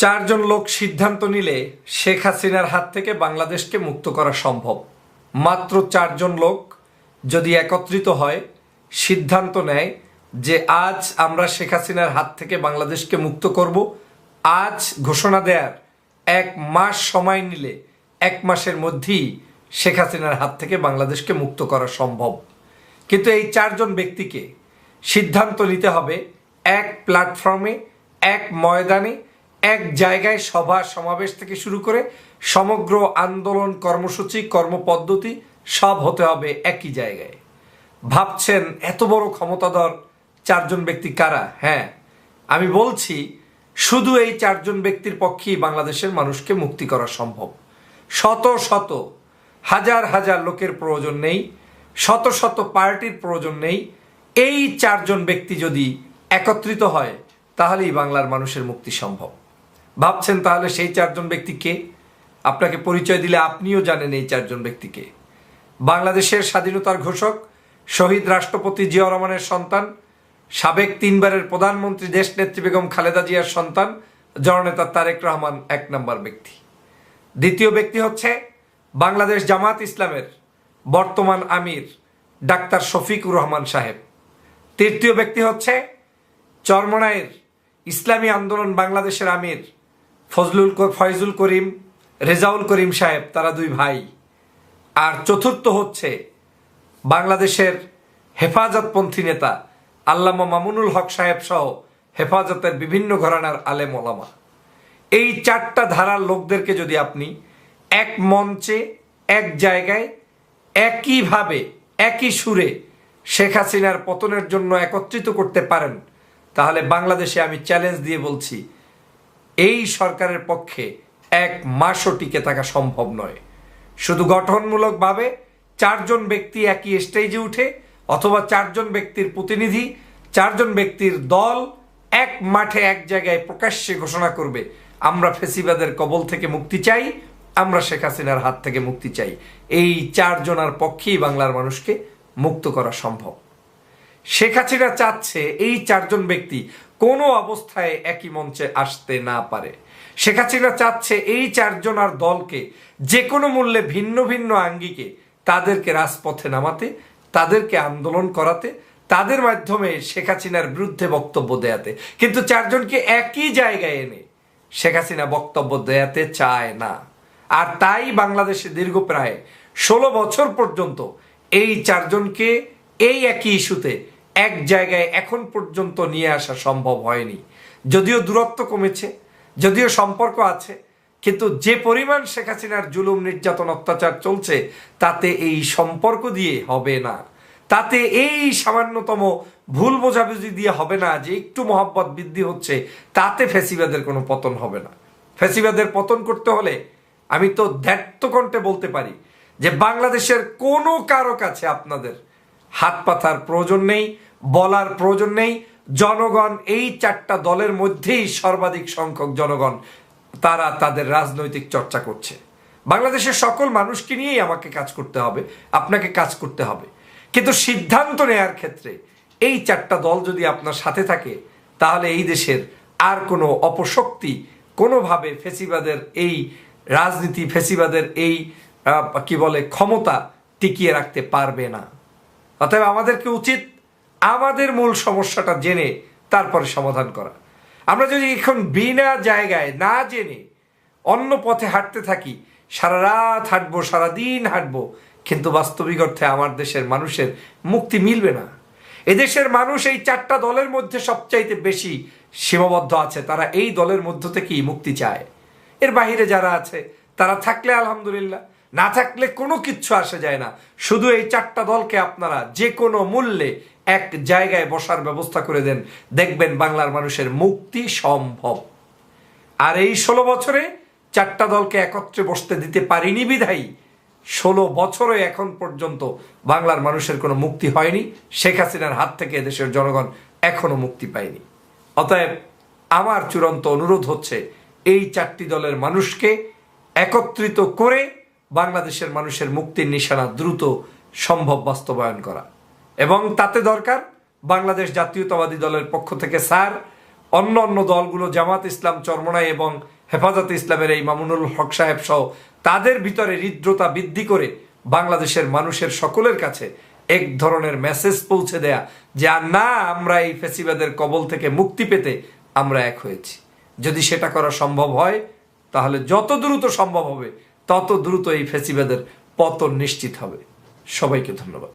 চারজন লোক সিদ্ধান্ত নিলে শেখ হাসিনার হাত থেকে বাংলাদেশকে মুক্ত করা সম্ভব। মাত্র চারজন লোক যদি একত্রিত হয়, সিদ্ধান্ত নেয় যে আজ আমরা শেখ হাসিনার হাত থেকে বাংলাদেশকে মুক্ত করব। আজ ঘোষণা দেয়ার এক মাস সময় নিলে এক মাসের মধ্যেই শেখ হাসিনার হাত থেকে বাংলাদেশকে মুক্ত করা সম্ভব। কিন্তু এই চারজন ব্যক্তিকে সিদ্ধান্ত নিতে হবে এক প্ল্যাটফর্মে, এক ময়দানে এক জায়গায় সভা সমাবেশ থেকে শুরু করে সমগ্র আন্দোলন, কর্মসূচি, কর্মপদ্ধতি সব হতে হবে একই জায়গায়। ভাবছেন এত বড় ক্ষমতাধর চারজন ব্যক্তি কারা? হ্যাঁ আমি বলছি শুধু এই চারজন ব্যক্তির পক্ষেই বাংলাদেশের মানুষকে মুক্তি করা সম্ভব। শত শত, হাজার হাজার লোকের প্রয়োজন নেই, শত শত পার্টির প্রয়োজন নেই। এই চারজন ব্যক্তি যদি একত্রিত হয়, তাহলেই বাংলার মানুষের মুক্তি সম্ভব। ভাবছেন তাহলে সেই চারজন ব্যক্তি কে? আপনাকে পরিচয় দিলে আপনিও জানেন এই চারজন ব্যক্তিকে বাংলাদেশের স্বাধীনতার ঘোষক, শহীদ রাষ্ট্রপতি জিয়া রহমানের সন্তান, সাবেক তিনবারের প্রধানমন্ত্রী দেশ নেত্রী বেগম খালেদা জিয়ার সন্তান, জননেতা তারেক রহমান এক নম্বর ব্যক্তি। দ্বিতীয় ব্যক্তি হচ্ছে বাংলাদেশ জামাত ইসলামের বর্তমান আমির ডাক্তার শফিকুর রহমান সাহেব। তৃতীয় ব্যক্তি হচ্ছে চরমনায়ের ইসলামী আন্দোলন বাংলাদেশের আমির ফজলুল ফয়জুল করিম, রেজাউল করিম সাহেব, তারা দুই ভাই। আর চতুর্থ হচ্ছে বাংলাদেশের হেফাজতপন্থী নেতা আল্লামা মামুনুল হক সাহেব সহ হেফাজতের বিভিন্ন ঘরানার আলেম ওলামা। এই চারটা ধারার লোকদেরকে যদি আপনি এক মঞ্চে, এক জায়গায়, একইভাবে, একই সুরে শেখ হাসিনার পতনের জন্য একত্রিত করতে পারেন, তাহলে বাংলাদেশে আমি চ্যালেঞ্জ দিয়ে বলছি এই সরকারের পক্ষে এক মাসও টিকে থাকা সম্ভব নয়। শুধু গঠনমূলকভাবে চারজন ব্যক্তি একই স্টেজে উঠে অথবা চারজন ব্যক্তির প্রতিনিধি, চারজন ব্যক্তির দল এক মাঠে এক জায়গায় প্রকাশ্যে ঘোষণা করবে, আমরা ফেসিবাদের কবল থেকে মুক্তি চাই, আমরা শেখ হাসিনার হাত থেকে মুক্তি চাই। এই চারজনার পক্ষেই বাংলার মানুষকে মুক্ত করা সম্ভব। শেখ হাসিনা চাচ্ছে এই চারজন ব্যক্তি কোনো অবস্থায় একই মঞ্চে আসতে না পারে। শেখ হাসিনা চাচ্ছে এই চারজন আর দলকে যে কোনো মূল্যে ভিন্ন ভিন্ন আঙ্গিকে তাদেরকে রাজপথে নামাতে, তাদেরকে আন্দোলন করাতে, তাদের মাধ্যমে শেখ হাসিনার বিরুদ্ধে বক্তব্য দেয়াতে। কিন্তু চারজনকে একই জায়গায় এনে শেখ হাসিনা বক্তব্য দেয়াতে চায় না। আর তাই বাংলাদেশে দীর্ঘ প্রায় ষোলো বছর পর্যন্ত এই চারজনকে এই একই ইস্যুতে এক জায়গায় এখন পর্যন্ত নিয়ে আসা সম্ভব হয়নি। যদিও দূরত্ব কমেছে, যদিও সম্পর্ক আছে, কিন্তু যে পরিমাণ শেখ হাসিনার জুলুম, নির্যাতন, অত্যাচার চলছে, তাতে এই সম্পর্ক দিয়ে হবে না। তাতে এই সামান্যতম ভুল বোঝাবুঝি দিয়ে হবে না যে একটু মহাব্বত বৃদ্ধি হচ্ছে, তাতে ফেসিবাদের কোনো পতন হবে না। ফেসিবাদের পতন করতে হলে আমি তো কণ্ঠে বলতে পারি যে বাংলাদেশের কোনো কারও কাছে আপনাদের হাত পাতার প্রয়োজন নেই বলার প্রয়োজন নেই। জনগণ, এই চারটা দলের মধ্যেই সর্বাধিক সংখ্যক জনগণ, তারা তাদের রাজনৈতিক চর্চা করছে। বাংলাদেশের সকল মানুষকে নিয়েই আমাকে কাজ করতে হবে, আপনাকে কাজ করতে হবে। কিন্তু সিদ্ধান্ত নেয়ার ক্ষেত্রে এই চারটা দল যদি আপনার সাথে থাকে, তাহলে এই দেশের আর কোনো অপশক্তি, কোনোভাবে ফেসিবাদের এই রাজনীতি, ফেসিবাদের এই কি বলে, ক্ষমতা টিকিয়ে রাখতে পারবে না। অতএব আমাদেরকে উচিত আমাদের মূল সমস্যাটা জেনে তারপরে সমাধান করা। আমরা যদি এখন বিনা জায়গায় না জেনে অন্য পথে হাঁটতে থাকি, সারা রাত হাঁটবো সারাদিন হাঁটবো, কিন্তু বাস্তবিক অর্থে আমার দেশের মানুষের মুক্তি মিলবে না। এদেশের মানুষ এই চারটা দলের মধ্যে সবচাইতে বেশি সীমাবদ্ধ আছে, তারা এই দলের মধ্য থেকেই মুক্তি চায়। এর বাহিরে যারা আছে, তারা থাকলে আলহামদুলিল্লাহ না থাকলে কোনো কিচ্ছু আসে যায় না। শুধু এই চারটা দলকে আপনারা যে কোনো মূল্যে এক জায়গায় বসার ব্যবস্থা করে দেন। দেখবেন বাংলার মানুষের মুক্তি সম্ভব। আর এই ষোলো বছরে চারটা দলকে একত্রে বসতে দিতে পারিনি বিধায়ী। ষোলো বছরে এখন পর্যন্ত বাংলার মানুষের কোনো মুক্তি হয়নি। শেখ হাসিনার হাত থেকে দেশের জনগণ এখনও মুক্তি পায়নি। অতএব আমার চূড়ান্ত অনুরোধ হচ্ছে, এই চারটি দলের মানুষকে একত্রিত করে বাংলাদেশের মানুষের মুক্তির নিশানা দ্রুত সম্ভব বাস্তবায়ন করা। এবং তাতে দরকার বাংলাদেশ জাতীয়তাবাদী দলের পক্ষ থেকে স্যার, অন্য অন্য দলগুলো জামাত ইসলাম চরমনাই এবং হেফাজত ইসলামের এই মামুনুল হক সাহেব সহ তাদের ভিতরে হৃদ্রতা বৃদ্ধি করে বাংলাদেশের মানুষের সকলের কাছে এক ধরনের মেসেজ পৌঁছে দেয়া যে, আর না, আমরা এই ফেসিবাদের কবল থেকে মুক্তি পেতে আমরা এক হয়েছি। যদি সেটা করা সম্ভব হয়, তাহলে যত দ্রুত সম্ভব হবে তত দ্রুত এই ফেসিবাদের পতন নিশ্চিত হবে। সবাইকে ধন্যবাদ।